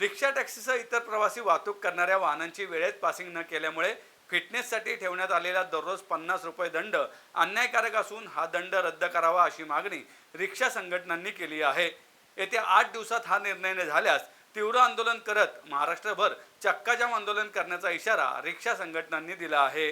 रिक्षा टॅक्सीसह इतर प्रवासी वाहतूक करणाऱ्या वाहनांची वेळेत पासिंग न केल्यामुळे फिटनेससाठी ठेवण्यात आलेला दररोज पन्नास रुपये दंड अन्यायकारक असून हा दंड रद्द करावा अशी मागणी रिक्षा संघटनांनी केली आहे. येत्या आठ दिवसात हा निर्णय न झाल्यास तीव्र आंदोलन करत महाराष्ट्रभर चक्काजाम आंदोलन करण्याचा इशारा रिक्षा संघटनांनी दिला आहे.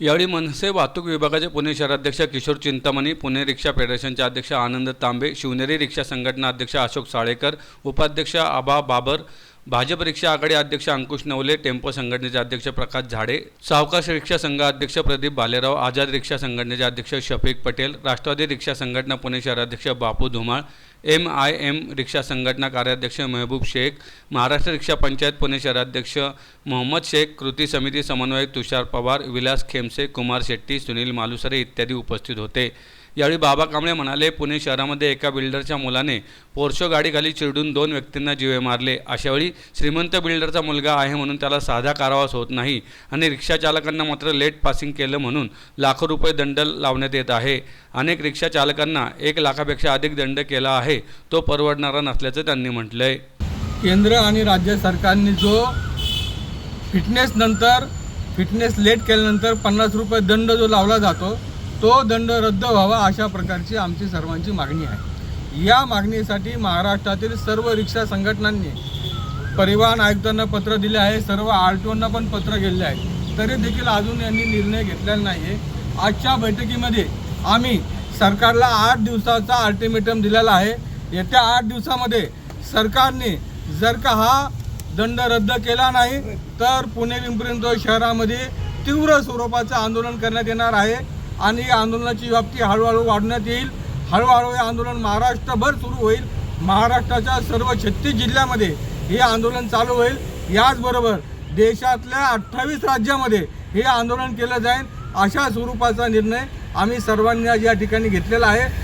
यावेळी मनसे वाहतूक विभागाचे पुणे शहराध्यक्ष किशोर चिंतामणी पुणे रिक्षा फेडरेशनचे अध्यक्ष आनंद तांबे शिवनेरी रिक्षा संघटना अध्यक्ष अशोक साळेकर उपाध्यक्ष आबा बाबर भाजप रिक्षा आघाडी अध्यक्ष अंकुश नवले टेम्पो संघटनेचे अध्यक्ष प्रकाश झाडे सावकाश रिक्षा संघ अध्यक्ष प्रदीप भालेराव आझाद रिक्षा संघटनेचे अध्यक्ष शफीक पटेल राष्ट्रवादी रिक्षा संघटना पुणे शहराध्यक्ष Bapu Dhumal M I M रिक्षा संघटना कार्याध्यक्ष महबूब शेख महाराष्ट्र रिक्षा पंचायत पुणे शहराध्यक्ष मोहम्मद शेख कृती समिती समन्वयक तुषार पवार विलास खेमसे कुमार शेट्टी सुनील मालुसरे इत्यादी उपस्थित होते. यावेळी बाबा कांबळे म्हणाले पुणे शहरामध्ये एका बिल्डरच्या मुलाने पोर्शो गाडीखाली चिरडून दोन व्यक्तींना जीवे मारले. अशावेळी श्रीमंत बिल्डरचा मुलगा आहे म्हणून त्याला साधा कारावास होत नाही आणि रिक्षा चालकांना मात्र लेट पासिंग केलं म्हणून लाखो रुपये दंड लावण्यात येत आहे. अनेक रिक्षा चालकांना एक लाखापेक्षा अधिक दंड केला आहे. तो परवडणारा नसल्याचं त्यांनी म्हटलं आहे केंद्र आणि राज्य सरकारने जो फिटनेस नंतर फिटनेस लेट केल्यानंतर पन्नास रुपये दंड जो लावला जातो तो दंड रद्द व्हावा अशा प्रकारची आमची सर्वांची मागणी आहे. या मागणीसाठी महाराष्ट्रातील सर्व रिक्षा संघटनांनी परिवहन आयुक्तांना पत्र दिले आहे. सर्व आर टी ओना पण पत्र गेले आहे. तरी देखील अजून यांनी निर्णय घेतलेला नाही आहे आजच्या बैठकीमध्ये आम्ही सरकारला आठ दिवसाचा अल्टिमेटम दिलेला आहे. येत्या आठ दिवसामध्ये सरकारने जर का हा दंड रद्द केला नाही तर पुणे पिंपरी शहरामध्ये तीव्र स्वरूपाचं आंदोलन करण्यात येणार आहे. आणि या आंदोलनाची व्याप्ती हळूहळू वाढण्यात येईल. हळूहळू हे आंदोलन महाराष्ट्रभर सुरू होईल. महाराष्ट्राच्या सर्व छत्तीस जिल्ह्यामध्ये हे आंदोलन चालू होईल. याचबरोबर देशातल्या अठ्ठावीस राज्यामध्ये हे आंदोलन केलं जाईल अशा स्वरूपाचा निर्णय आम्ही सर्वांनी आज या ठिकाणी घेतलेला आहे.